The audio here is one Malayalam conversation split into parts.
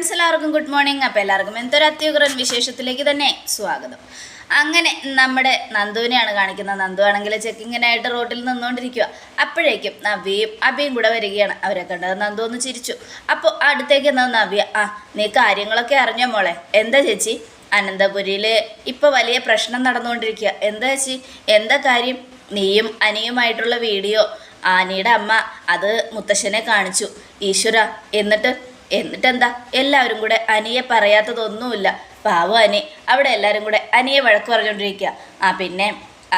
ഫ്രണ്ട്സ് എല്ലാവർക്കും ഗുഡ് മോർണിംഗ്. അപ്പോൾ എല്ലാവർക്കും എന്തൊരു അത്യുഗ്രൻ വിശേഷത്തിലേക്ക് തന്നെ സ്വാഗതം. അങ്ങനെ നമ്മുടെ നന്ദുവിനെയാണ് കാണിക്കുന്നത്. നന്ദു ആണെങ്കിൽ ചെക്കിങ്ങിനായിട്ട് റോഡിൽ നിന്നുകൊണ്ടിരിക്കുക അപ്പോഴേക്കും നവ്യയും അബിയും കൂടെ വരികയാണ്. അവരെ കണ്ടത് നന്ദു ഒന്ന് ചിരിച്ചു. അപ്പോൾ അടുത്തേക്ക് എന്നാൽ നവ്യ ആ നീ കാര്യങ്ങളൊക്കെ അറിഞ്ഞോ മോളെ? എന്താ ചേച്ചി? അനന്തപുരിയിൽ ഇപ്പോൾ വലിയ പ്രശ്നം നടന്നുകൊണ്ടിരിക്കുക എന്താ ചേച്ചി? എന്താ കാര്യം? നീയും അനിയുമായിട്ടുള്ള വീഡിയോ. ആനിയുടെ അമ്മ അത് മുത്തശ്ശനെ കാണിച്ചു. ഈശ്വര എന്നിട്ട് എന്നിട്ടെന്താ? എല്ലാവരും കൂടെ അനിയെ പറയാത്തതൊന്നുമില്ല. പാവം അനി. അവിടെ എല്ലാവരും കൂടെ അനിയെ വഴക്ക് പറഞ്ഞുകൊണ്ടിരിക്കുക ആ പിന്നെ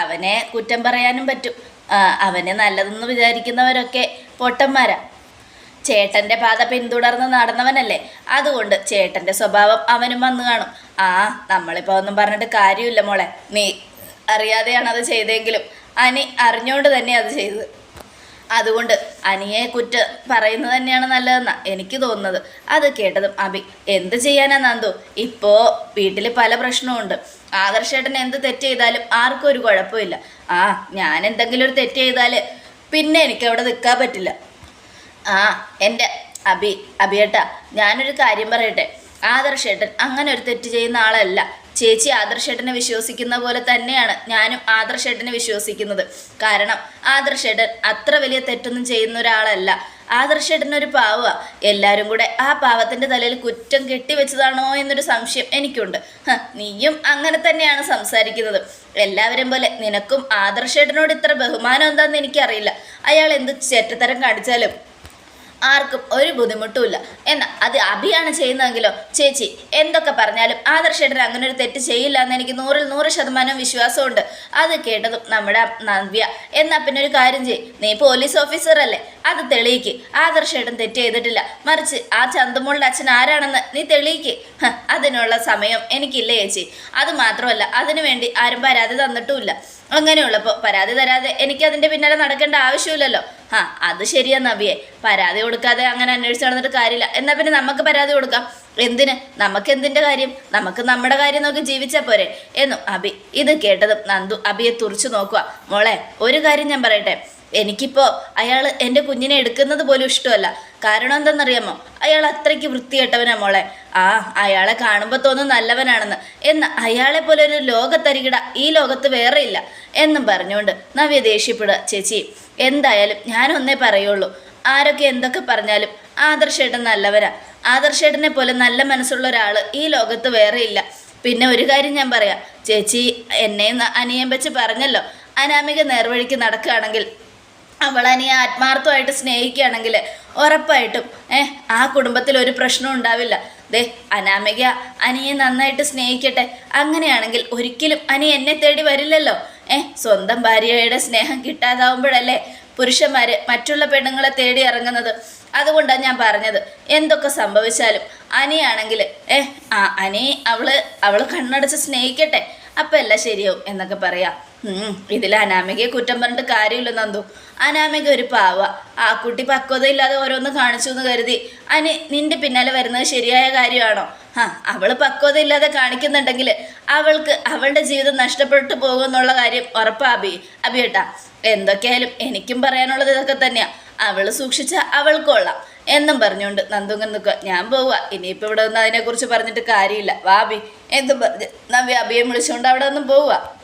അവനെ കുറ്റം പറയാനും പറ്റും. അവനെ നല്ലതെന്ന് വിചാരിക്കുന്നവരൊക്കെ പൊട്ടന്മാരാ. ചേട്ടന്റെ പാത പിന്തുടർന്ന് നടന്നവനല്ലേ? അതുകൊണ്ട് ചേട്ടന്റെ സ്വഭാവം അവനും വന്നു കാണും. ആ നമ്മളിപ്പോൾ ഒന്നും പറഞ്ഞിട്ട് കാര്യമില്ല മോളെ. നീ അറിയാതെയാണ് അത് ചെയ്തെങ്കിലും അനി അറിഞ്ഞുകൊണ്ട് തന്നെ അത് ചെയ്തത്. അതുകൊണ്ട് അനിയെ കുറ്റ പറയുന്നത് തന്നെയാണ് നല്ലതെന്നാ എനിക്ക് തോന്നുന്നത്. അത് കേട്ടതും അഭി എന്ത് ചെയ്യാനാ നന്ദു? ഇപ്പോ വീട്ടിൽ പല പ്രശ്നമുണ്ട് ആദർശേട്ടൻ എന്ത് തെറ്റ് ചെയ്താലും ആർക്കും ഒരു കുഴപ്പമില്ല. ആ ഞാൻ എന്തെങ്കിലും ഒരു തെറ്റ് ചെയ്താൽ പിന്നെ എനിക്ക് അവിടെ നിൽക്കാൻ പറ്റില്ല. ആ എന്റെ അബി അബിയേട്ടാ ഞാനൊരു കാര്യം പറയട്ടെ. ആദർശേട്ടൻ അങ്ങനെ ഒരു തെറ്റ് ചെയ്യുന്ന ആളല്ല. ചേച്ചി ആദർശേട്ടനെ വിശ്വസിക്കുന്ന പോലെ തന്നെയാണ് ഞാനും ആദർശേട്ടനെ വിശ്വസിക്കുന്നത്. കാരണം ആദർശേട്ടൻ അത്ര വലിയ തെറ്റൊന്നും ചെയ്യുന്ന ഒരാളല്ല. ആദർശേട്ടൻ ഒരു പാവ. എല്ലാവരും കൂടെ ആ പാവത്തിന്റെ തലയിൽ കുറ്റം കെട്ടിവെച്ചതാണോ എന്നൊരു സംശയം എനിക്കുണ്ട്. നീയും അങ്ങനെ തന്നെയാണ് സംസാരിക്കുന്നത്. എല്ലാവരും പോലെ നിനക്കും ആദർശേട്ടനോട് ഇത്ര ബഹുമാനം എന്താണെന്ന് എനിക്കറിയില്ല. അയാൾ എന്ത് ചേറ്റത്തരം കാണിച്ചാലും ആർക്കും ഒരു ബുദ്ധിമുട്ടുമില്ല. എന്നാൽ അത് അഭിയാണ് ചെയ്യുന്നതെങ്കിലോ? ചേച്ചി എന്തൊക്കെ പറഞ്ഞാലും ആദർശേട്ടൻ അങ്ങനെ ഒരു തെറ്റ് ചെയ്യില്ല എന്ന് എനിക്ക് നൂറിൽ നൂറ് ശതമാനം വിശ്വാസമുണ്ട്. അത് കേട്ടതും നമ്മുടെ നവ്യ എന്നാൽ പിന്നെ ഒരു കാര്യം ചെയ് നീ പോലീസ് ഓഫീസറല്ലേ അത് തെളിയിക്ക്. ആദർശേട്ടൻ തെറ്റ് ചെയ്തിട്ടില്ല. മറിച്ച് ആ ചന്തമോളുടെ അച്ഛൻ ആരാണെന്ന് നീ തെളിയിക്ക്. അതിനുള്ള സമയം എനിക്കില്ല ചേച്ചി. അത് മാത്രമല്ല അതിനുവേണ്ടി ആരും പരാതി തന്നിട്ടുമില്ല. അങ്ങനെയുള്ളപ്പോൾ പരാതി തരാതെ എനിക്ക് അതിന്റെ പിന്നാലെ നടക്കേണ്ട ആവശ്യമില്ലല്ലോ. ആ അത് ശരിയാ നബിയെ. പരാതി കൊടുക്കാതെ അങ്ങനെ അന്വേഷിച്ച് നടന്നിട്ട് കാര്യമില്ല. എന്നാൽ പിന്നെ നമുക്ക് പരാതി കൊടുക്കാം. എന്തിന്? നമുക്ക് എന്തിന്റെ കാര്യം? നമുക്ക് നമ്മുടെ കാര്യം നോക്കി ജീവിച്ചാൽ പോരെ. എന്നും അബി ഇത് കേട്ടതും നന്ദു അബിയെ തുറച്ചു നോക്കുക. മോളെ ഒരു കാര്യം ഞാൻ പറയട്ടെ. എനിക്കിപ്പോൾ അയാൾ എന്റെ കുഞ്ഞിനെ എടുക്കുന്നത് പോലും ഇഷ്ടമല്ല. കാരണം എന്തെന്നറിയാമോ അയാൾ അത്രയ്ക്ക് വൃത്തികെട്ടവനാ മോളെ. ആ അയാളെ കാണുമ്പോൾ തോന്നും നല്ലവനാണെന്ന്. എന്ന് അയാളെ പോലെ ഒരു ലോകത്തരികിട ഈ ലോകത്ത് വേറെ ഇല്ല. എന്നും പറഞ്ഞുകൊണ്ട് നവ്യ ദേഷ്യപ്പെടുക. ചേച്ചി എന്തായാലും ഞാനൊന്നേ പറയുള്ളൂ. ആരൊക്കെ എന്തൊക്കെ പറഞ്ഞാലും ആദർശേട്ടൻ നല്ലവനാ. ആദർശേട്ടനെ പോലെ നല്ല മനസ്സുള്ള ഒരാൾ ഈ ലോകത്ത് വേറെ ഇല്ല. പിന്നെ ഒരു കാര്യം ഞാൻ പറയാം. ചേച്ചി എന്നെയും അനിയം വെച്ച് പറഞ്ഞല്ലോ. അനാമിക നേർവഴിക്ക് നടക്കുകയാണെങ്കിൽ അവൾ അനിയെ ആത്മാർത്ഥമായിട്ട് സ്നേഹിക്കുകയാണെങ്കിൽ ഉറപ്പായിട്ടും ഏഹ് ആ കുടുംബത്തിൽ ഒരു പ്രശ്നവും ഉണ്ടാവില്ല. ദേ അനാമിക അനിയെ നന്നായിട്ട് സ്നേഹിക്കട്ടെ. അങ്ങനെയാണെങ്കിൽ ഒരിക്കലും അനി എന്നെ തേടി വരില്ലല്ലോ. ഏഹ് സ്വന്തം ഭാര്യയുടെ സ്നേഹം കിട്ടാതാവുമ്പോഴല്ലേ പുരുഷന്മാർ മറ്റുള്ള പെണ്ണുങ്ങളെ തേടി ഇറങ്ങുന്നത്? അതുകൊണ്ടാണ് ഞാൻ പറഞ്ഞത്. എന്തൊക്കെ സംഭവിച്ചാലും അനിയാണെങ്കിൽ ഏഹ് ആ അനി അവൾ അവൾ കണ്ണടച്ച് സ്നേഹിക്കട്ടെ. അപ്പം എല്ലാം ശരിയാവും എന്നൊക്കെ പറയാം. ഇതിൽ അനാമികയെ കുറ്റം പറഞ്ഞിട്ട് കാര്യമില്ല നന്ദു. അനാമിക ഒരു പാവ. ആ കുട്ടി പക്വതയില്ലാതെ ഓരോന്ന് കാണിച്ചു എന്ന് കരുതി. അനി നിന്റെ പിന്നാലെ വരുന്നത് ശരിയായ കാര്യമാണോ? ആ അവൾ പക്വതയില്ലാതെ കാണിക്കുന്നുണ്ടെങ്കിൽ അവൾക്ക് അവളുടെ ജീവിതം നഷ്ടപ്പെട്ടു പോകുമെന്നുള്ള കാര്യം ഉറപ്പാ അബി അബിയേട്ടാ എന്തൊക്കെയായാലും എനിക്കും പറയാനുള്ളത് ഇതൊക്കെ തന്നെയാ. അവൾ സൂക്ഷിച്ച അവൾക്കൊള്ളാം എന്നും പറഞ്ഞുകൊണ്ട് നന്ദുങ്ങൻ നിൽക്കുക ഞാൻ പോവുക ഇനിയിപ്പോൾ ഇവിടെ നിന്ന് അതിനെക്കുറിച്ച് പറഞ്ഞിട്ട് കാര്യമില്ല. വാബി എന്തും പറഞ്ഞ്. നവ്യ അബിയെ വിളിച്ചുകൊണ്ട് അവിടെ ഒന്നും പോവുക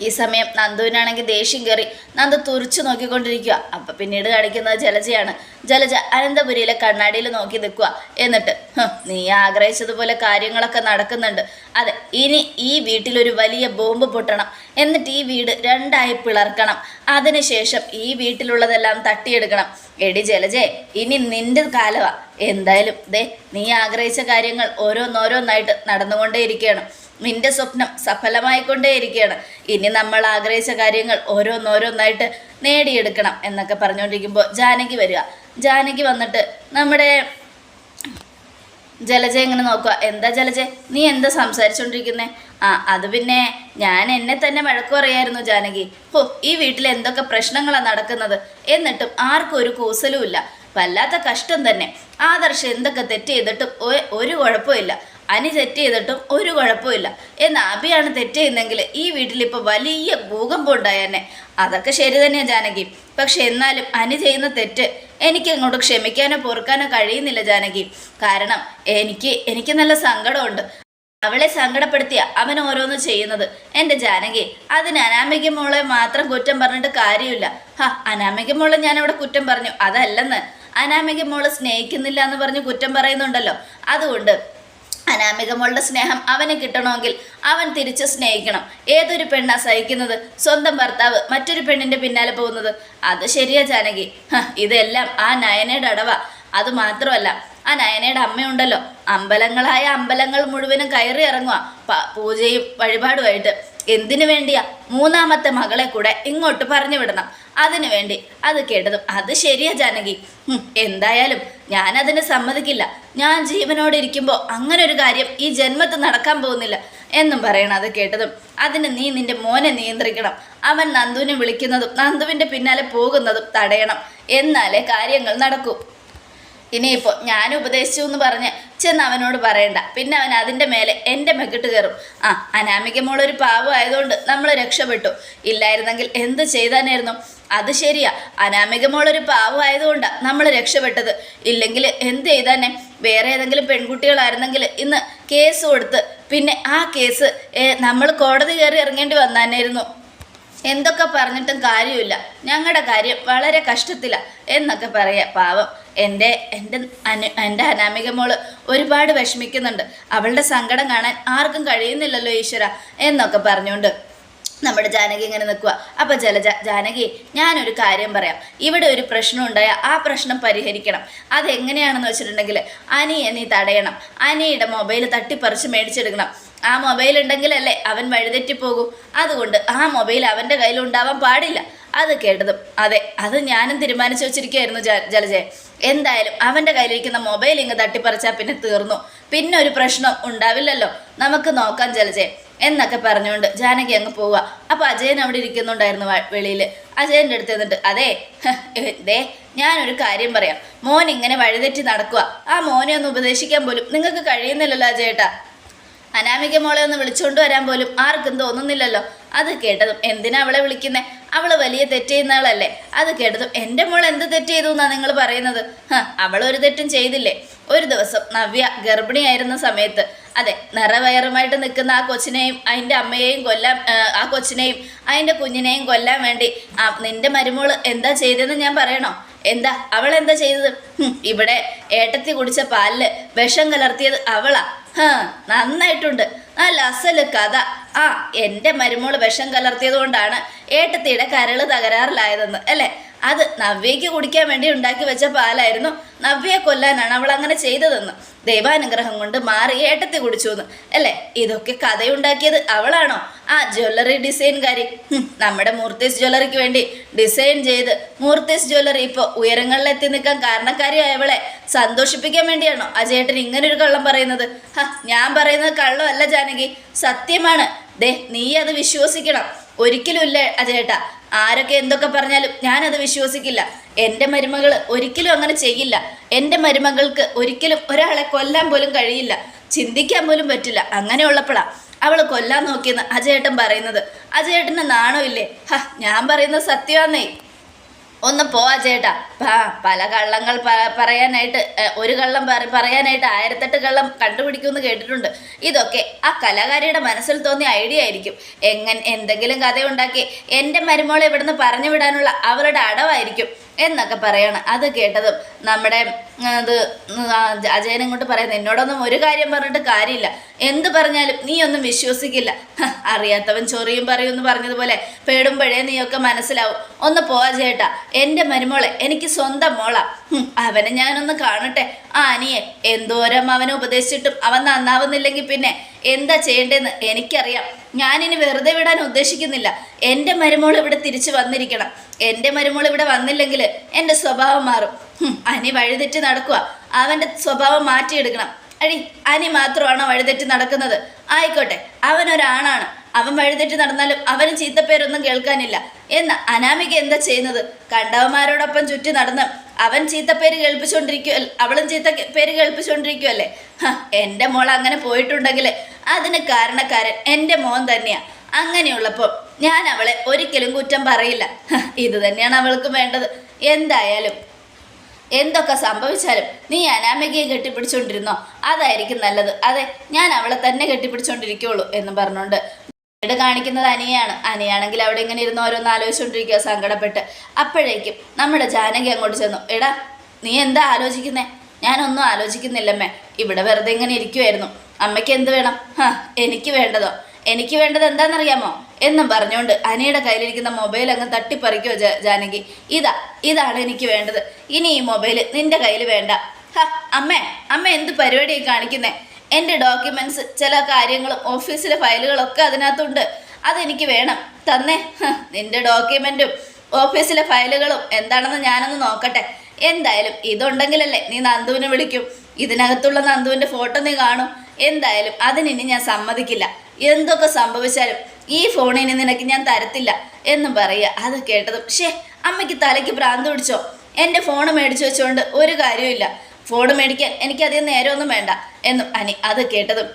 ഈ സമയം നന്ദുവിനാണെങ്കിൽ ദേഷ്യം കയറി നന്ദു തുറച്ചു നോക്കിക്കൊണ്ടിരിക്കുക. അപ്പം പിന്നീട് കാണിക്കുന്നത് ജലജയാണ്. ജലജ അനന്തപുരിയിലെ കണ്ണാടിയിൽ നോക്കി നിൽക്കുക. എന്നിട്ട് നീ ആഗ്രഹിച്ചതുപോലെ കാര്യങ്ങളൊക്കെ നടക്കുന്നുണ്ട്. അതെ ഇനി ഈ വീട്ടിലൊരു വലിയ ബോംബ് പൊട്ടണം. എന്നിട്ട് ഈ വീട് രണ്ടായി പിളർക്കണം. അതിനുശേഷം ഈ വീട്ടിലുള്ളതെല്ലാം തട്ടിയെടുക്കണം. എടി ജലജേ ഇനി നിന്റെ കാലവാ. എന്തായാലും ദേ നീ ആഗ്രഹിച്ച കാര്യങ്ങൾ ഓരോന്നോരോന്നായിട്ട് നടന്നുകൊണ്ടേയിരിക്കുകയാണ്. നിന്റെ സ്വപ്നം സഫലമായിക്കൊണ്ടേയിരിക്കുകയാണ്. ഇനി നമ്മൾ ആഗ്രഹിച്ച കാര്യങ്ങൾ ഓരോന്നോരോന്നായിട്ട് നേടിയെടുക്കണം എന്നൊക്കെ പറഞ്ഞുകൊണ്ടിരിക്കുമ്പോൾ ജാനകി വരിക. ജാനകി വന്നിട്ട് നമ്മുടെ ജലജ എങ്ങനെ നോക്കുക? എന്താ ജലജ? നീ എന്താ സംസാരിച്ചുകൊണ്ടിരിക്കുന്നത് ആ അത് പിന്നെ ഞാൻ എന്നെ തന്നെ വഴക്കു പറയായിരുന്നു ജാനകി. ഹോ ഈ വീട്ടിൽ എന്തൊക്കെ പ്രശ്നങ്ങളാണ് നടക്കുന്നത്? എന്നിട്ടും ആർക്കും ഒരു കൂസലുമില്ല വല്ലാത്ത കഷ്ടം തന്നെ. ആദർശം എന്തൊക്കെ തെറ്റ് ചെയ്തിട്ടും ഒരു കുഴപ്പമില്ല അനി തെറ്റ് ചെയ്തിട്ടും ഒരു കുഴപ്പമില്ല എന്ന് അബിയാണ് തെറ്റ് ചെയ്യുന്നെങ്കിൽ ഈ വീട്ടിലിപ്പോൾ വലിയ ഭൂകമ്പം ഉണ്ടായി തന്നെ അതൊക്കെ ശരി തന്നെയാണ് ജാനകി. പക്ഷെ എന്നാലും അനി ചെയ്യുന്ന തെറ്റ് എനിക്ക് അങ്ങോട്ട് ക്ഷമിക്കാനോ പൊറുക്കാനോ കഴിയുന്നില്ല ജാനകി. കാരണം എനിക്ക് എനിക്ക് നല്ല സങ്കടമുണ്ട്. അവളെ സങ്കടപ്പെടുത്തിയ അവൻ ഓരോന്ന് ചെയ്യുന്നത്. എന്റെ ജാനകി അതിന് അനാമിക മോളെ മാത്രം കുറ്റം പറഞ്ഞിട്ട് കാര്യമില്ല. ഹാ അനാമിക മോളെ ഞാൻ അവിടെ കുറ്റം പറഞ്ഞു. അതല്ലെന്ന്. അനാമിക മോൾ സ്നേഹിക്കുന്നില്ല എന്ന് പറഞ്ഞ് കുറ്റം പറയുന്നുണ്ടല്ലോ. അതുകൊണ്ട് അനാമിക മോളുടെ സ്നേഹം അവന് കിട്ടണമെങ്കിൽ അവൻ തിരിച്ച് സ്നേഹിക്കണം. ഏതൊരു പെണ്ണാ സഹിക്കുന്നത്? സ്വന്തം ഭർത്താവ് മറ്റൊരു പെണ്ണിന്റെ പിന്നാലെ പോകുന്നത്? അത് ശരിയാ ജാനകി. ഇതെല്ലാം ആ നയനയുടെ അടവ. അത് മാത്രമല്ല ആ നയനയുടെ അമ്മയുണ്ടല്ലോ. അമ്പലങ്ങളായ അമ്പലങ്ങൾ മുഴുവനും കയറി ഇറങ്ങുക പൂജയും വഴിപാടുമായിട്ട്. എന്തിനു വേണ്ടിയാ മൂന്നാമത്തെ മകളെ കൂടെ ഇങ്ങോട്ട് പറഞ്ഞു വിടണം? അതിനു വേണ്ടി. അത് കേട്ടതും അത് ശരിയാ ജാനകി. എന്തായാലും ഞാൻ അതിന് സമ്മതിക്കില്ല. ഞാൻ ജീവനോട് ഇരിക്കുമ്പോൾ അങ്ങനെ ഒരു കാര്യം ഈ ജന്മത്ത് നടക്കാൻ പോകുന്നില്ല എന്നും പറയണം അത് കേട്ടതും. അതിന് നീ നിന്റെ മോനെ നിയന്ത്രിക്കണം. അവൻ നന്ദുവിനെ വിളിക്കുന്നതും നന്ദുവിന്റെ പിന്നാലെ പോകുന്നതും തടയണം. എന്നാലേ കാര്യങ്ങൾ നടക്കൂ. ഇനിയിപ്പോൾ ഞാൻ ഉപദേശിച്ചു എന്ന് പറഞ്ഞ് ചെന്ന് അവനോട് പറയണ്ട. പിന്നെ അവൻ അതിന്റെ മേലെ എന്റെ മെക്കിട്ട് കയറും. ആ അനാമിക മോളൊരു പാവമായതുകൊണ്ട് നമ്മൾ രക്ഷപ്പെട്ടു. ഇല്ലായിരുന്നെങ്കിൽ എന്ത് ചെയ്താനായിരുന്നു? അത് ശരിയാ. അനാമിക മോളൊരു പാവം ആയതുകൊണ്ടാണ് നമ്മൾ രക്ഷപ്പെട്ടത്. ഇല്ലെങ്കിൽ എന്ത് ചെയ്താനെ? വേറെ ഏതെങ്കിലും പെൺകുട്ടികളായിരുന്നെങ്കിൽ ഇന്ന് കേസ് കൊടുത്ത് പിന്നെ ആ കേസ് നമ്മൾ കോടതി കയറി ഇറങ്ങേണ്ടി വന്നാനായിരുന്നു. എന്തൊക്കെ പറഞ്ഞിട്ടും കാര്യമില്ല. ഞങ്ങളുടെ കാര്യം വളരെ കഷ്ടത്തിലാണ് എന്നൊക്കെ പറയാം പാവം. എന്റെ എന്റെ അനു എന്റെ അനാമിക മോൾ ഒരുപാട് വിഷമിക്കുന്നുണ്ട്. അവളുടെ സങ്കടം കാണാൻ ആർക്കും കഴിയുന്നില്ലല്ലോ ഈശ്വര എന്നൊക്കെ പറഞ്ഞുകൊണ്ട് നമ്മുടെ ജാനകി ഇങ്ങനെ നിൽക്കുക അപ്പോൾ ജലജ ജാനകി ഞാനൊരു കാര്യം പറയാം. ഇവിടെ ഒരു പ്രശ്നം ഉണ്ടായാൽ ആ പ്രശ്നം പരിഹരിക്കണം. അതെങ്ങനെയാണെന്ന് വെച്ചിട്ടുണ്ടെങ്കിൽ അനിയെ നീ തടയണം. അനിയുടെ മൊബൈൽ തട്ടിപ്പറിച്ച് മേടിച്ചെടുക്കണം. ആ മൊബൈൽ ഉണ്ടെങ്കിലല്ലേ അവൻ വഴിതെറ്റി പോകും അതുകൊണ്ട് ആ മൊബൈൽ അവന്റെ കയ്യിൽ ഉണ്ടാവാൻ പാടില്ല. അത് കേട്ടതും. അതെ അത് ഞാനും തീരുമാനിച്ചു വെച്ചിരിക്കുകയായിരുന്നു ജലജയൻ എന്തായാലും അവന്റെ കയ്യിലിരിക്കുന്ന മൊബൈൽ ഇങ്ങ് തട്ടിപ്പറിച്ചാൽ പിന്നെ തീർന്നു. പിന്നെ ഒരു പ്രശ്നം ഉണ്ടാവില്ലല്ലോ. നമുക്ക് നോക്കാം ജലജയൻ എന്നൊക്കെ പറഞ്ഞുകൊണ്ട് ജാനകി അങ്ങ് പോവുക. അപ്പോൾ അജയൻ അവിടെ ഇരിക്കുന്നുണ്ടായിരുന്നു വെളിയിൽ അജയന്റെ അടുത്ത് നിന്നിട്ട് അതെ ദേ ഞാനൊരു കാര്യം പറയാം. മോൻ ഇങ്ങനെ വഴിതെറ്റി നടക്കുക ആ മോനെ ഒന്ന് ഉപദേശിക്കാൻ പോലും നിങ്ങൾക്ക് കഴിയുന്നില്ലല്ലോ അജയേട്ടാ. അനാമിക മോളെ ഒന്ന് വിളിച്ചുകൊണ്ട് വരാൻ പോലും ആർക്കും തോന്നുന്നില്ലല്ലോ. അത് കേട്ടതും എന്തിനാ അവളെ വിളിക്കുന്നേ? അവൾ വലിയ തെറ്റ് ചെയ്യുന്ന ആളല്ലേ അത് കേട്ടതും എന്റെ മോൾ എന്ത് തെറ്റ് ചെയ്തു എന്നാ നിങ്ങൾ പറയുന്നത്? ഹ ഒരു തെറ്റും ചെയ്തില്ലേ. ഒരു ദിവസം നവ്യ ഗർഭിണിയായിരുന്ന സമയത്ത് അതെ നിറവയറുമായിട്ട് നിൽക്കുന്ന ആ കൊച്ചിനെയും അതിന്റെ അമ്മയെയും കൊല്ലാൻ ആ, കൊച്ചിനെയും അതിന്റെ കുഞ്ഞിനെയും കൊല്ലാൻ വേണ്ടി നിന്റെ മരുമോൾ എന്താ ചെയ്തതെന്ന് ഞാൻ പറയണോ? എന്താ? അവൾ എന്താ ചെയ്തത്? ഇവിടെ ഏട്ടത്തി കുടിച്ച പാലിൽ വിഷം കലർത്തിയത് അവളാ. ഹാ നന്നായിട്ടുണ്ട്. നല്ല അസൽ കഥ. ആ എന്റെ മരുമോൾ വിഷം കലർത്തിയത് കൊണ്ടാണ് ഏട്ടത്തിയുടെ കരൾ തകരാറിലായതെന്ന് അല്ലേ? അത് നവ്യയ്ക്ക് കുടിക്കാൻ വേണ്ടി ഉണ്ടാക്കി വെച്ച പാലായിരുന്നു നവ്യയെ കൊല്ലാനാണ് അവൾ അങ്ങനെ ചെയ്തതെന്ന്. ദൈവാനുഗ്രഹം കൊണ്ട് മാറി ഏട്ടത്തി കുടിച്ചു എന്ന്. അല്ലേ? ഇതൊക്കെ കഥയുണ്ടാക്കിയത് അവളാണോ? ആ ജ്വല്ലറി ഡിസൈൻകാരി. നമ്മുടെ മൂർത്തീസ് ജ്വല്ലറിക്ക് വേണ്ടി ഡിസൈൻ ചെയ്ത് മൂർത്തീസ് ജ്വല്ലറി ഇപ്പോൾ ഉയരങ്ങളിലെത്തി നിൽക്കാൻ കാരണക്കാരിയായവളെ സന്തോഷിപ്പിക്കാൻ വേണ്ടിയാണോ അജയേട്ടൻ ഇങ്ങനെ ഒരു കള്ളം പറയുന്നത്? ഹ ഞാൻ പറയുന്നത് കള്ളമല്ല ജാനകി. സത്യമാണ്. ദേ നീ അത് വിശ്വസിക്കണം. ഒരിക്കലും ഇല്ല അജയേട്ട. ആരൊക്കെ എന്തൊക്കെ പറഞ്ഞാലും ഞാനത് വിശ്വസിക്കില്ല. എന്റെ മരുമകൾ ഒരിക്കലും അങ്ങനെ ചെയ്യില്ല. എന്റെ മരുമകൾക്ക് ഒരിക്കലും ഒരാളെ കൊല്ലാൻ പോലും കഴിയില്ല. ചിന്തിക്കാൻ പോലും പറ്റില്ല. അങ്ങനെയുള്ളപ്പോഴാണ് അവൾ കൊല്ലാൻ നോക്കിയെന്ന് അജയേട്ടൻ പറയുന്നത്. അജയേട്ടന്റെ നാണമില്ലേ? ഹ ഞാൻ പറയുന്നത് സത്യമാന്നേ. ഒന്ന് പോവാ ചേട്ടാ. പല കള്ളങ്ങൾ പറയാനായിട്ട് ഒരു കള്ളം പറ- പറയാനായിട്ട് ആയിരത്തെട്ട് കള്ളം കണ്ടുപിടിക്കുമെന്ന് കേട്ടിട്ടുണ്ട്. ഇതൊക്കെ ആ കലാകാരിയുടെ മനസ്സിൽ തോന്നിയ ഐഡിയ ആയിരിക്കും. എങ്ങനെ എന്തെങ്കിലും കഥയുണ്ടാക്കി എന്റെ മരുമോളെ ഇവിടുന്ന് പറഞ്ഞു വിടാനുള്ള അവരുടെ അടവായിരിക്കും. എന്നൊക്കെ പറയാണ്. അത് കേട്ടതും നമ്മുടെ അത് അജയനും കൊണ്ട് പറയുന്നത് എന്നോടൊന്നും ഒരു കാര്യം പറഞ്ഞിട്ട് കാര്യമില്ല. എന്ത് പറഞ്ഞാലും നീ ഒന്നും വിശ്വസിക്കില്ല. അറിയാത്തവൻ ചൊറിയും പറയും എന്ന് പറഞ്ഞതുപോലെ പേടുമ്പോഴേ നീയൊക്കെ മനസ്സിലാവും. ഒന്ന് പോവാ ചേട്ടാ എന്റെ മരുമോളെ എനിക്ക് സ്വന്തം മോളാ. അവനെ ഞാനൊന്ന് കാണട്ടെ. ആ അനിയെ എന്തോരം അവനെ ഉപദേശിച്ചിട്ടും അവൻ നന്നാവുന്നില്ലെങ്കിൽ പിന്നെ എന്താ ചെയ്യേണ്ടതെന്ന് എനിക്കറിയാം. ഞാനിനി വെറുതെ വിടാൻ ഉദ്ദേശിക്കുന്നില്ല. എന്റെ മരുമോൾ ഇവിടെ തിരിച്ചു വന്നിരിക്കണം. എന്റെ മരുമോൾ ഇവിടെ വന്നില്ലെങ്കിൽ എന്റെ സ്വഭാവം മാറും. അനി വഴിതെറ്റി നടക്കുക അവന്റെ സ്വഭാവം മാറ്റിയെടുക്കണം. അടി അനി മാത്രമാണോ വഴിതെറ്റി നടക്കുന്നത്? ആയിക്കോട്ടെ അവൻ അവനൊരാണാണ് അവൻ വഴിതെറ്റി നടന്നാലും അവന് ചീത്തപ്പേരൊന്നും കേൾക്കാനില്ല. എന്ന് അനാമിക എന്താ ചെയ്യുന്നത്? കണ്ടവന്മാരോടൊപ്പം ചുറ്റി നടന്ന് അവൻ ചീത്തപ്പേര് കേൾപ്പിച്ചുകൊണ്ടിരിക്കുക അവളും ചീത്ത പേര് കേൾപ്പിച്ചുകൊണ്ടിരിക്കുവല്ലേ എന്റെ എന്റെ മോൾ അങ്ങനെ പോയിട്ടുണ്ടെങ്കിൽ അതിന് കാരണക്കാരൻ എന്റെ മോൻ തന്നെയാണ് അങ്ങനെയുള്ളപ്പോൾ ഞാൻ അവളെ ഒരിക്കലും കുറ്റം പറയില്ല. ഇത് തന്നെയാണ് അവൾക്ക് വേണ്ടത്. എന്തായാലും എന്തൊക്കെ സംഭവിച്ചാലും നീ അനാമികയെ കെട്ടിപ്പിടിച്ചുകൊണ്ടിരുന്നോ അതായിരിക്കും നല്ലത്. അതെ ഞാൻ അവളെ തന്നെ കെട്ടിപ്പിടിച്ചോണ്ടിരിക്കുള്ളൂ എന്ന് പറഞ്ഞുകൊണ്ട് വീട് കാണിക്കുന്നത് അനിയാണ്. അനിയാണെങ്കിൽ അവിടെ ഇങ്ങനെ ഇരുന്ന് ഓരോന്ന് ആലോചിച്ചുകൊണ്ടിരിക്കുക സങ്കടപ്പെട്ട്. അപ്പോഴേക്കും നമ്മുടെ ജാനകി അങ്ങോട്ട് ചെന്നു. എടാ നീ എന്താ ആലോചിക്കുന്നേ? ഞാനൊന്നും ആലോചിക്കുന്നില്ലമ്മേ. ഇവിടെ വെറുതെ ഇങ്ങനെ ഇരിക്കുമായിരുന്നു അമ്മയ്ക്ക് എന്ത് വേണം? എനിക്ക് വേണ്ടതോ? എനിക്ക് വേണ്ടത് എന്താണെന്നറിയാമോ? എന്നും പറഞ്ഞുകൊണ്ട് അനിയുടെ കയ്യിലിരിക്കുന്ന മൊബൈൽ അങ്ങ് തട്ടിപ്പറിക്കോ ജാനകി. ഇതാ ഇതാണ് എനിക്ക് വേണ്ടത്. ഇനി ഈ മൊബൈൽ നിന്റെ കയ്യിൽ വേണ്ട. ഹ അമ്മേ അമ്മ എന്ത് പരിപാടിയായി കാണിക്കുന്നേ? എന്റെ ഡോക്യുമെന്റ്സ് ചില കാര്യങ്ങളും ഓഫീസിലെ ഫയലുകളൊക്കെ അതിനകത്തുണ്ട്. അതെനിക്ക് വേണം. തന്നെ. നിന്റെ ഡോക്യുമെന്റും ഓഫീസിലെ ഫയലുകളും എന്താണെന്ന് ഞാനൊന്ന് നോക്കട്ടെ. എന്തായാലും ഇതുണ്ടെങ്കിലല്ലേ നീ നന്ദുവിനെ വിളിക്കും. ഇതിനകത്തുള്ള നന്ദുവിന്റെ ഫോട്ടോ നീ കാണും. എന്തായാലും അതിനി ഞാൻ സമ്മതിക്കില്ല. എന്തൊക്കെ സംഭവിച്ചാലും ഈ ഫോണിന് നിനക്ക് ഞാൻ തരത്തില്ല എന്ന് പറയുക. അത് കേട്ടതും ഷേ അമ്മയ്ക്ക് തലയ്ക്ക് ഭ്രാന്ത് പിടിച്ചോ? എന്റെ ഫോൺ മേടിച്ചു വെച്ചുകൊണ്ട് ഒരു കാര്യമില്ല ഫോൺ മേടിക്കാൻ എനിക്കധികം നേരമൊന്നും വേണ്ട എന്നും അനി അത് കേട്ടതും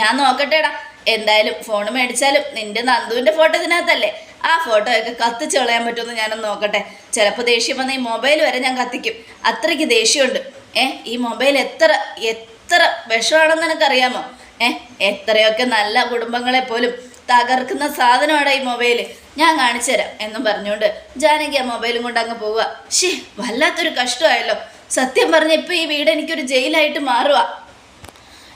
ഞാൻ നോക്കട്ടെടാ. എന്തായാലും ഫോൺ മേടിച്ചാലും നിന്റെ നന്ദുവിന്റെ ഫോട്ടോ ഇതിനകത്തല്ലേ? ആ ഫോട്ടോയൊക്കെ കത്തിച്ച് കളയാൻ പറ്റുമെന്ന് ഞാനൊന്ന് നോക്കട്ടെ. ചിലപ്പോൾ ദേഷ്യം വന്ന ഈ മൊബൈൽ വരെ ഞാൻ കത്തിക്കും. അത്രയ്ക്ക് ദേഷ്യമുണ്ട്. ഏ ഈ മൊബൈൽ എത്ര എത്ര വിഷമാണെന്ന് എനിക്കറിയാമോ ഏ എത്രയൊക്കെ നല്ല കുടുംബങ്ങളെ പോലും തകർക്കുന്ന സാധനമാണ് ഈ മൊബൈൽ ഞാൻ കാണിച്ചു തരാം എന്നും പറഞ്ഞുകൊണ്ട് ജാനകി ആ മൊബൈലും കൊണ്ട് അങ്ങ് പോവുക. ഷേ വല്ലാത്തൊരു കഷ്ടമായല്ലോ. സത്യം പറഞ്ഞ ഇപ്പം ഈ വീട് എനിക്കൊരു ജയിലായിട്ട് മാറുക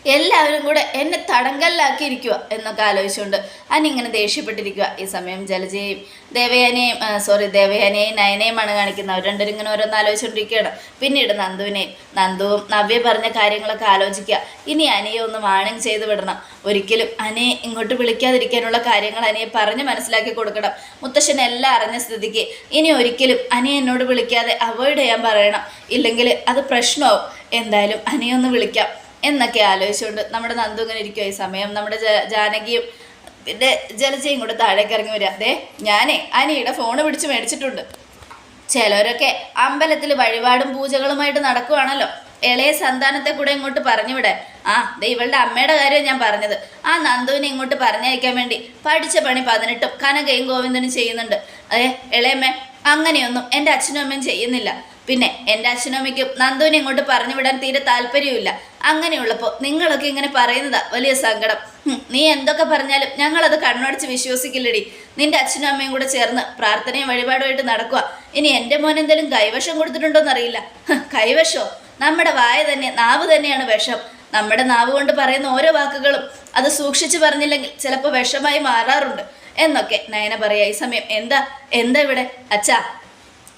എല്ലാവരും കൂടെ എന്നെ തടങ്കലിലാക്കിയിരിക്കുക എന്നൊക്കെ ആലോചിച്ചുകൊണ്ട് അനിങ്ങനെ ദേഷ്യപ്പെട്ടിരിക്കുക. ഈ സമയം ജലജയും ദേവയാനെയും സോറി ദേവയാനെയും നയനയുമാണ് കാണിക്കുന്നത്. അവർ രണ്ടുപേരും ഇങ്ങനെ ഓരോന്ന് ആലോചിച്ചുകൊണ്ടിരിക്കുകയാണ്. പിന്നീട് നന്ദുവിനെയും നന്ദുവും നവ്യ പറഞ്ഞ കാര്യങ്ങളൊക്കെ ആലോചിക്കുക. ഇനി അനിയെ ഒന്ന് വാണിംഗ് ചെയ്ത് വിടണം. ഒരിക്കലും അനിയെ ഇങ്ങോട്ട് വിളിക്കാതിരിക്കാനുള്ള കാര്യങ്ങൾ അനിയെ പറഞ്ഞ് മനസ്സിലാക്കി കൊടുക്കണം. മുത്തശ്ശൻ എല്ലാം അറിഞ്ഞ സ്ഥിതിക്ക് ഇനി ഒരിക്കലും അനിയെ എന്നോട് വിളിക്കാതെ അവോയ്ഡ് ചെയ്യാൻ പറയണം. ഇല്ലെങ്കിൽ അത് പ്രശ്നമാവും. എന്തായാലും അനിയൊന്ന് വിളിക്കാം. എന്നൊക്കെ ആലോചിച്ചുകൊണ്ട് നമ്മുടെ നന്ദു ഇങ്ങനെ ഇരിക്കുക ഈ സമയം. നമ്മുടെ ജാനകിയും പിന്നെ ജലജയും കൂടെ താഴേക്ക് ഇറങ്ങി വരിക. അതെ ഞാനേ അനിയുടെ ഫോണ് പിടിച്ച് മേടിച്ചിട്ടുണ്ട്. ചിലരൊക്കെ അമ്പലത്തിൽ വഴിപാടും പൂജകളുമായിട്ട് നടക്കുവാണല്ലോ. ഇളയ സന്താനത്തെ കൂടെ ഇങ്ങോട്ട് പറഞ്ഞുവിടെ. ആ ദേ ഇവളുടെ അമ്മയുടെ കാര്യം ഞാൻ പറഞ്ഞത്. ആ നന്ദുവിനെ ഇങ്ങോട്ട് പറഞ്ഞയക്കാൻ വേണ്ടി പഠിച്ച പണി പതിനെട്ടും കനകയും ഗോവിന്ദനും ചെയ്യുന്നുണ്ട്. അതെ ഇളയമ്മ അങ്ങനെയൊന്നും എന്റെ അച്ഛനും അമ്മയും ചെയ്യുന്നില്ല. പിന്നെ എന്റെ അച്ഛനും അമ്മയ്ക്കും നന്ദുവിനെ ഇങ്ങോട്ട് പറഞ്ഞു വിടാൻ തീരെ താല്പര്യമില്ല അങ്ങനെയുള്ളപ്പോൾ നിങ്ങളൊക്കെ ഇങ്ങനെ പറയുന്നതാ വലിയ സങ്കടം. നീ എന്തൊക്കെ പറഞ്ഞാലും ഞങ്ങളത് കണ്ണടച്ച് വിശ്വസിക്കില്ലടി. നിന്റെ അച്ഛനും അമ്മയും കൂടെ ചേർന്ന് പ്രാർത്ഥനയും വഴിപാടുമായിട്ട് നടക്കുക ഇനി എന്റെ മോൻ എന്തെങ്കിലും കൈവശം കൊടുത്തിട്ടുണ്ടോ എന്നറിയില്ല കൈവശോ? നമ്മുടെ വായ തന്നെ നാവ് തന്നെയാണ് വിഷം. നമ്മുടെ നാവ് കൊണ്ട് പറയുന്ന ഓരോ വാക്കുകളും അത് സൂക്ഷിച്ചു പറഞ്ഞില്ലെങ്കിൽ ചിലപ്പോൾ വിഷമായി മാറാറുണ്ട്. എന്നൊക്കെ നയന പറയാ. ഈ സമയം എന്താ? എന്താ ഇവിടെ? അച്ഛാ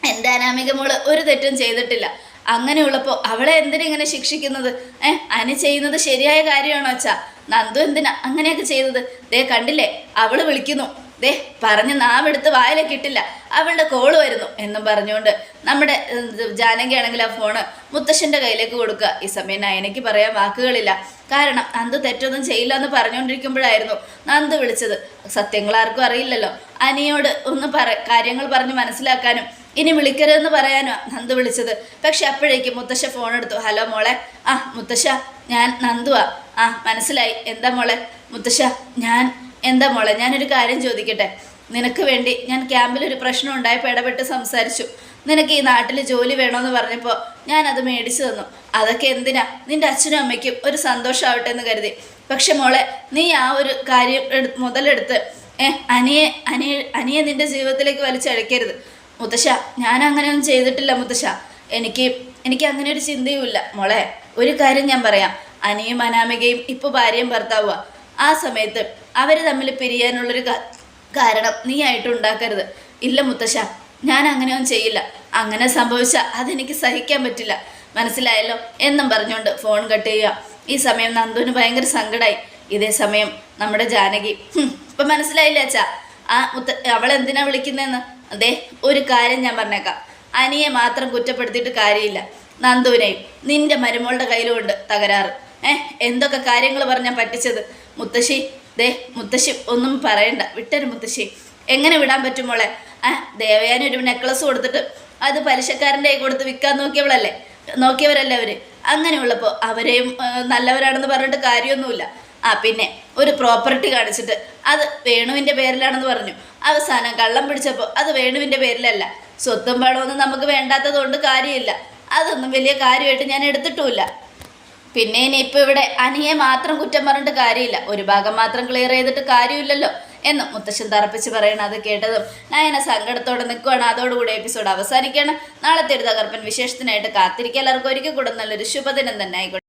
എന്റെ അനാമിക മോൾ ഒരു തെറ്റും ചെയ്തിട്ടില്ല. അങ്ങനെയുള്ളപ്പോൾ അവളെ എന്തിനെ ഇങ്ങനെ ശിക്ഷിക്കുന്നത്? ഏഹ് അനു ചെയ്യുന്നത് ശരിയായ കാര്യമാണോ അച്ഛാ? നന്ദു എന്തിനാ അങ്ങനെയൊക്കെ ചെയ്തത്? ദേ കണ്ടില്ലേ? അവൾ വിളിക്കുന്നു. ദേ പറഞ്ഞ് നാവെടുത്ത് വായിലേക്ക് ഇട്ടില്ല. അവളുടെ കോൾ വരുന്നു എന്നും പറഞ്ഞുകൊണ്ട് നമ്മുടെ ജാനകിയാണെങ്കിൽ ആ ഫോണ് മുത്തശ്ശന്റെ കയ്യിലേക്ക് കൊടുക്കുക. ഈ സമയം നയനയ്ക്ക് പറയാൻ വാക്കുകളില്ല. കാരണം നന്ദു തെറ്റൊന്നും ചെയ്യില്ല എന്ന് പറഞ്ഞുകൊണ്ടിരിക്കുമ്പോഴായിരുന്നു നന്ദു വിളിച്ചത്. സത്യങ്ങൾ ആർക്കും അറിയില്ലല്ലോ. അനിയോട് ഒന്ന് പറ കാര്യങ്ങൾ പറഞ്ഞ് മനസ്സിലാക്കാനും ഇനി വിളിക്കരുതെന്ന് പറയാനോ നന്ദു വിളിച്ചത്. പക്ഷെ അപ്പോഴേക്കും മുത്തശ്ശ ഫോൺ എടുത്തു. ഹലോ മോളെ. ആ മുത്തശ്ശ ഞാൻ നന്ദുവാ. ആ മനസ്സിലായി. എന്താ മോളെ? മുത്തശ്ശ ഞാൻ എന്താ മോളെ ഞാനൊരു കാര്യം ചോദിക്കട്ടെ? നിനക്ക് വേണ്ടി ഞാൻ ക്യാമ്പിൽ ഒരു പ്രശ്നം ഉണ്ടായപ്പോൾ ഇടപെട്ട് സംസാരിച്ചു. നിനക്ക് ഈ നാട്ടിൽ ജോലി വേണമെന്ന് പറഞ്ഞപ്പോൾ ഞാൻ അത് മേടിച്ചു തന്നു. അതൊക്കെ എന്തിനാ? നിന്റെ അച്ഛനും അമ്മയ്ക്കും ഒരു സന്തോഷമാവട്ടെ എന്ന് കരുതി. പക്ഷെ മോളെ നീ ആ ഒരു കാര്യം മുതലെടുത്ത് ഏ അനിയെ അനിയെ അനിയെ നിന്റെ ജീവിതത്തിലേക്ക് വലിച്ചഴക്കരുത്. മുത്തശ്ശ ഞാൻ അങ്ങനെയൊന്നും ചെയ്തിട്ടില്ല മുത്തശ്ശ. എനിക്ക് എനിക്ക് അങ്ങനെ ഒരു ചിന്തയുമില്ല മോളെ ഒരു കാര്യം ഞാൻ പറയാം. അനിയും അനാമികയും ഇപ്പോൾ ഭാര്യയും ഭർത്താവുക ആ സമയത്ത് അവർ തമ്മിൽ പിരിയാനുള്ളൊരു കാരണം നീ ആയിട്ട് ഉണ്ടാക്കരുത്. ഇല്ല മുത്തശ്ശ ഞാൻ അങ്ങനെയൊന്നും ചെയ്യില്ല. അങ്ങനെ സംഭവിച്ചാൽ അതെനിക്ക് സഹിക്കാൻ പറ്റില്ല. മനസ്സിലായല്ലോ? എന്നും പറഞ്ഞുകൊണ്ട് ഫോൺ കട്ട് ചെയ്യുക. ഈ സമയം നന്ദുവിന് ഭയങ്കര സങ്കടമായി ഇതേ സമയം നമ്മുടെ ജാനകി "ഹും, ഇപ്പൊ മനസ്സിലായില്ല അച്ഛാ? ആ മുത്ത അവൾ എന്തിനാ വിളിക്കുന്നതെന്ന് അതെ ഒരു കാര്യം ഞാൻ പറഞ്ഞേക്കാം. അനിയെ മാത്രം കുറ്റപ്പെടുത്തിയിട്ട് കാര്യമില്ല. നന്ദുവിനെയും നിന്റെ മരുമോളുടെ കയ്യിലുമുണ്ട് തകരാറ്. ഏഹ് എന്തൊക്കെ കാര്യങ്ങൾ പറഞ്ഞാൽ പറ്റിച്ചത്? മുത്തശ്ശി ദേ മുത്തശ്ശി ഒന്നും പറയണ്ട. വിട്ടൊരു മുത്തശ്ശി. എങ്ങനെ വിടാൻ പറ്റും മോളെ? ആ ദേവയാനി ഒരു നെക്ലസ് കൊടുത്തിട്ട് അത് പലിശക്കാരന്റെ കൈ കൊടുത്ത് വിൽക്കാൻ നോക്കിയവളല്ലേ? നോക്കിയവരല്ലേ അവർ? അങ്ങനെയുള്ളപ്പോൾ അവരെയും നല്ലവരാണെന്ന് പറഞ്ഞിട്ട് കാര്യമൊന്നുമില്ല. ആ പിന്നെ ഒരു പ്രോപ്പർട്ടി കാണിച്ചിട്ട് അത് വേണുവിന്റെ പേരിലാണെന്ന് പറഞ്ഞു. അവസാനം കള്ളം പിടിച്ചപ്പോൾ അത് വേണുവിന്റെ പേരിലല്ല. സ്വത്തും പണമൊന്നും നമുക്ക് വേണ്ടാത്തത് കൊണ്ട് കാര്യമില്ല. അതൊന്നും വലിയ കാര്യമായിട്ട് ഞാൻ എടുത്തിട്ടുമില്ല. പിന്നെ ഇനിയിപ്പോൾ ഇവിടെ അനിയെ മാത്രം കുറ്റം പറഞ്ഞിട്ട് കാര്യമില്ല. ഒരു ഭാഗം മാത്രം ക്ലിയർ ചെയ്തിട്ട് കാര്യമില്ലല്ലോ എന്ന് മുത്തശ്ശൻ തറപ്പിച്ച് പറയണം അത് കേട്ടതും. നയന സങ്കടത്തോടെ നിൽക്കുകയാണ് അതോടുകൂടി എപ്പിസോഡ് അവസാനിക്കുകയാണ്. നാളത്തെ ഒരു തകർപ്പൻ വിശേഷത്തിനായിട്ട് കാത്തിരിക്കുക. എല്ലാവർക്കും ഒരിക്കൽ കൂടെ നല്ലൊരു ശുഭദിനം തന്നെ ആയിക്കോട്ടെ.